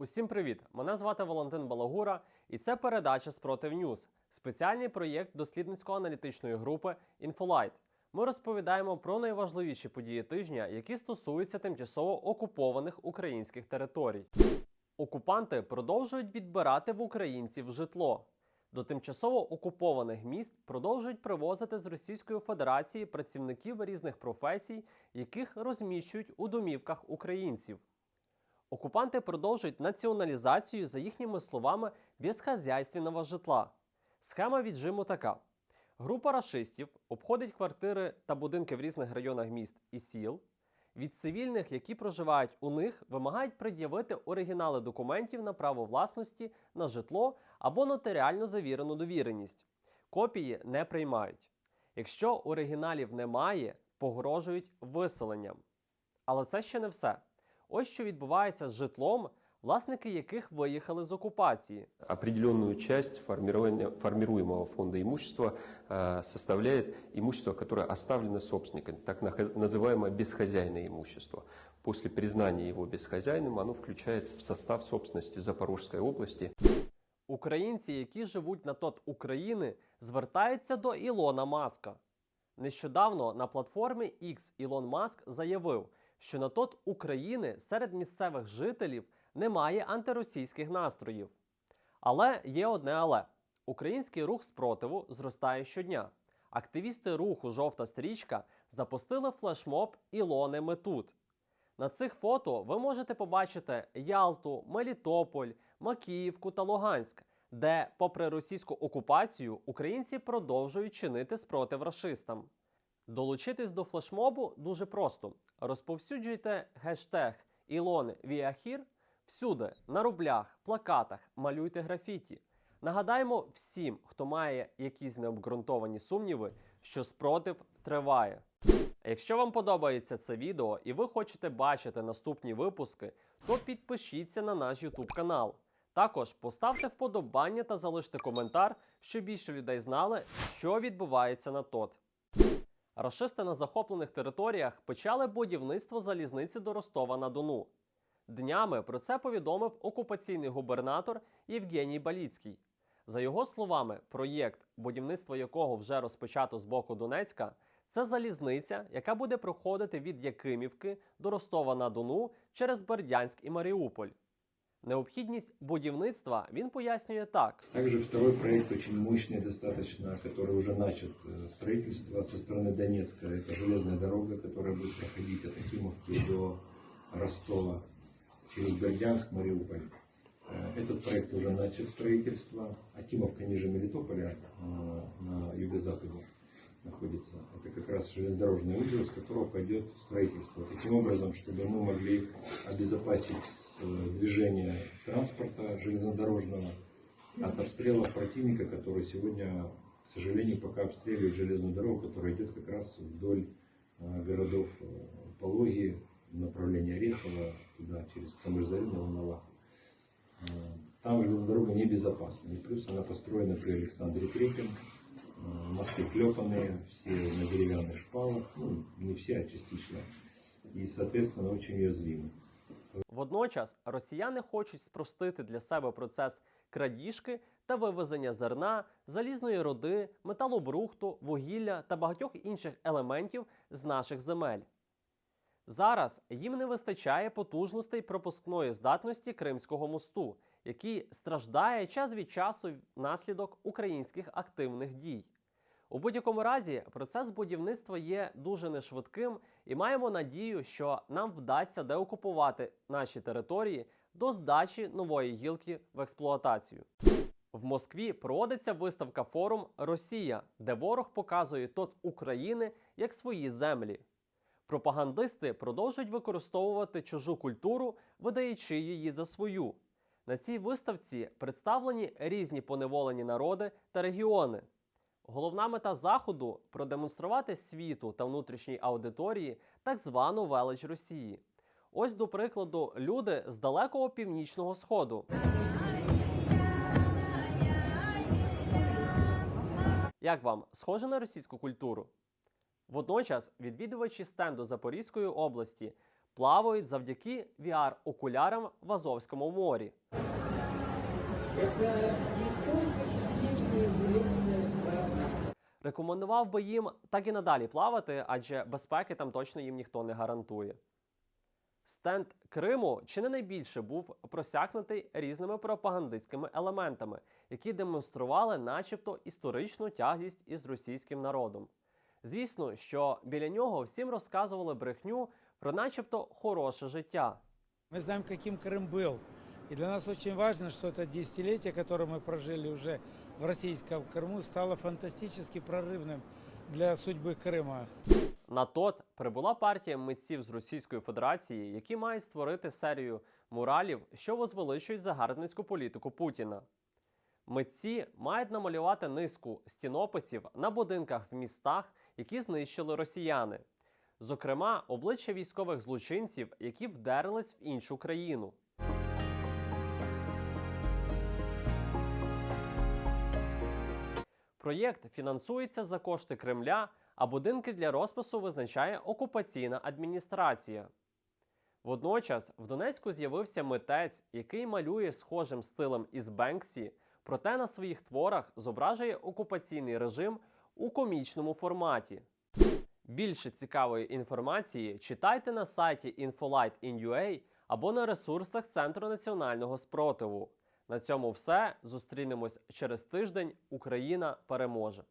Усім привіт! Мене звати Валентин Балагура, і це передача Спротив Ньюз, спеціальний проєкт дослідницько-аналітичної групи Інфолайт. Ми розповідаємо про найважливіші події тижня, які стосуються тимчасово окупованих українських територій. Окупанти продовжують відбирати в українців житло. До тимчасово окупованих міст продовжують привозити з Російської Федерації працівників різних професій, яких розміщують у домівках українців. Окупанти продовжують націоналізацію, за їхніми словами, безхазяйственного житла. Схема віджиму така: група рашистів обходить квартири та будинки в різних районах міст і сіл. Від цивільних, які проживають у них, вимагають пред'явити оригінали документів на право власності на житло або нотаріально завірену довіреність. Копії не приймають. Якщо оригіналів немає, погрожують виселенням. Але це ще не все. Ось що відбувається з житлом, власники яких виїхали з окупації. Определенную часть формирования- формируемого фонда имущества э, составляет имущество, которое оставлено собственником, так нах- называемое бесхозяйное имущество. После признания его бесхозяйным оно включается в состав собственности Запорожской области. Українці, які живуть на тот України, звертаються до Ілона Маска. Нещодавно на платформі X Ілон Маск заявив, що на тот України серед місцевих жителів немає антиросійських настроїв. Але є одне але: український рух спротиву зростає щодня. Активісти руху Жовта стрічка запустили флешмоб Ілони Ми тут. На цих фото ви можете побачити Ялту, Мелітополь, Макіївку та Луганськ, де, попри російську окупацію, українці продовжують чинити спротив рашистам. Долучитись до флешмобу дуже просто. Розповсюджуйте гештег Ілон Віахір всюди, на рублях, плакатах, малюйте графіті. Нагадаємо всім, хто має якісь необґрунтовані сумніви, що спротив триває. Якщо вам подобається це відео і ви хочете бачити наступні випуски, то підпишіться на наш YouTube канал. Також поставте вподобання та залиште коментар, щоб більше людей знали, що відбувається на ТОТ. Рашисти на захоплених територіях почали будівництво залізниці до Ростова на Дону. Днями про це повідомив окупаційний губернатор Євгеній Баліцький. За його словами, проєкт, будівництво якого вже розпочато з боку Донецька, це залізниця, яка буде проходити від Якимівки до Ростова на Дону через Бердянськ і Маріуполь. Необхідність будівництва він пояснює так: Также второй проект очень мощный достаточно, который уже начат э, строительство со стороны Донецка. Это железная дорога, которая будет проходить от Акимовки до Ростова через Бердянск, Мариуполь. Э, Этот проект уже начат строительство. Акимовка ниже Мелитополя э, на юго-западе Находится. Это как раз железнодорожный узел, с которого пойдет строительство. Таким образом, чтобы мы могли обезопасить э, движение транспорта железнодорожного от обстрелов противника, который сегодня, к сожалению, пока обстреливает железную дорогу, которая идет как раз вдоль э, городов э, Пологи, в направлении Орехова, туда, через Камышзарю, на Волноваху. Там железная дорога небезопасна. И плюс она построена при Александре Третьем. Э, Мосты клепанные, все на деревянных шпалах. Ну, не все, а частично. И, соответственно, очень уязвимы. Водночас росіяни хочуть спростити для себе процес крадіжки та вивезення зерна, залізної руди, металобрухту, вугілля та багатьох інших елементів з наших земель. Зараз їм не вистачає потужностей пропускної здатності Кримського мосту, який страждає час від часу внаслідок українських активних дій. У будь-якому разі, процес будівництва є дуже нешвидким, і маємо надію, що нам вдасться деокупувати наші території до здачі нової гілки в експлуатацію. В Москві проводиться виставка форум Росія, де ворог показує тот України як свої землі. Пропагандисти продовжують використовувати чужу культуру, видаючи її за свою. На цій виставці представлені різні поневолені народи та регіони. Головна мета заходу продемонструвати світу та внутрішній аудиторії так звану велич Росії. Ось, до прикладу, люди з далекого північного сходу. Як вам схоже на російську культуру? Водночас відвідувачі стенду Запорізької області плавають завдяки VR-окулярам в Азовському морі. Рекомендував би їм так і надалі плавати, адже безпеки там точно їм ніхто не гарантує. Стенд Криму чи не найбільше був просякнутий різними пропагандистськими елементами, які демонстрували, начебто, історичну тяглість із російським народом. Звісно, що біля нього всім розказували брехню про начебто хороше життя. Мы знаем, каким Крым был. И для нас очень важно, что это десятилетие, которое мы прожили уже в российском Крыму, стало фантастически прорывным для судьбы Крыма. На тот прибула партія митців з Російської Федерації, які мають створити серію муралів, що возвеличують загарбницьку політику Путіна. Митці мають намалювати низку стінописів на будинках в містах, які знищили росіяни. Зокрема, обличчя військових злочинців, які вдерлись в іншу країну. Проєкт фінансується за кошти Кремля, а будинки для розпису визначає окупаційна адміністрація. Водночас в Донецьку з'явився митець, який малює схожим стилем із Бенксі, проте на своїх творах зображує окупаційний режим у комічному форматі. Більше цікавої інформації читайте на сайті Infolight.in.ua або на ресурсах Центру національного спротиву. На цьому все. Зустрінемось через тиждень. Україна переможе!